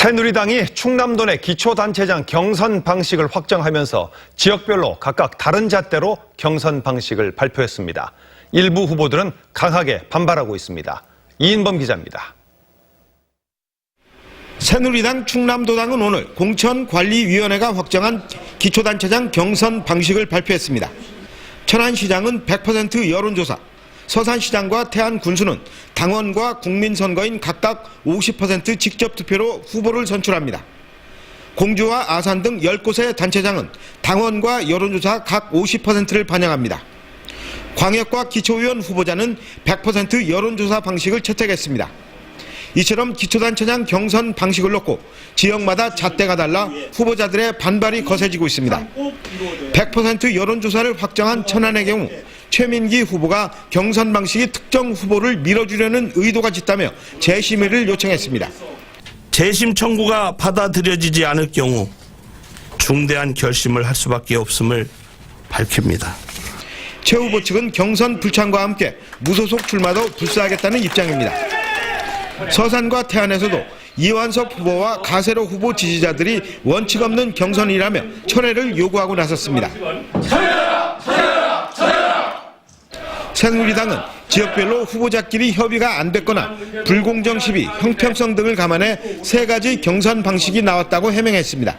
새누리당이 충남도 내 기초단체장 경선 방식을 확정하면서 지역별로 각각 다른 잣대로 경선 방식을 발표했습니다. 일부 후보들은 강하게 반발하고 있습니다. 이인범 기자입니다. 새누리당 충남도당은 오늘 공천관리위원회가 확정한 기초단체장 경선 방식을 발표했습니다. 천안시장은 100% 여론조사, 서산시장과 태안군수는 당원과 국민선거인 각각 50% 직접 투표로 후보를 선출합니다. 공주와 아산 등 10곳의 단체장은 당원과 여론조사 각 50%를 반영합니다. 광역과 기초의원 후보자는 100% 여론조사 방식을 채택했습니다. 이처럼 기초단체장 경선 방식을 놓고 지역마다 잣대가 달라 후보자들의 반발이 거세지고 있습니다. 100% 여론조사를 확정한 천안의 경우 최민기 후보가 경선 방식이 특정 후보를 밀어주려는 의도가 짙다며 재심의를 요청했습니다. 재심 청구가 받아들여지지 않을 경우 중대한 결심을 할 수밖에 없음을 밝힙니다. 최 후보 측은 경선 불참과 함께 무소속 출마도 불사하겠다는 입장입니다. 서산과 태안에서도 이완석 후보와 가세로 후보 지지자들이 원칙 없는 경선이라며 철회를 요구하고 나섰습니다. 새누리당은 지역별로 후보자끼리 협의가 안 됐거나 불공정 시비, 형평성 등을 감안해 세 가지 경선 방식이 나왔다고 해명했습니다.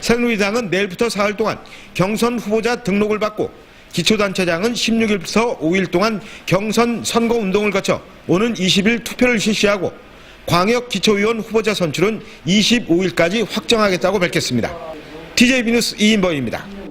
새누리당은 내일부터 사흘 동안 경선 후보자 등록을 받고 기초단체장은 16일부터 5일 동안 경선 선거 운동을 거쳐 오는 20일 투표를 실시하고 광역 기초의원 후보자 선출은 25일까지 확정하겠다고 밝혔습니다. TJB 뉴스 이인범입니다.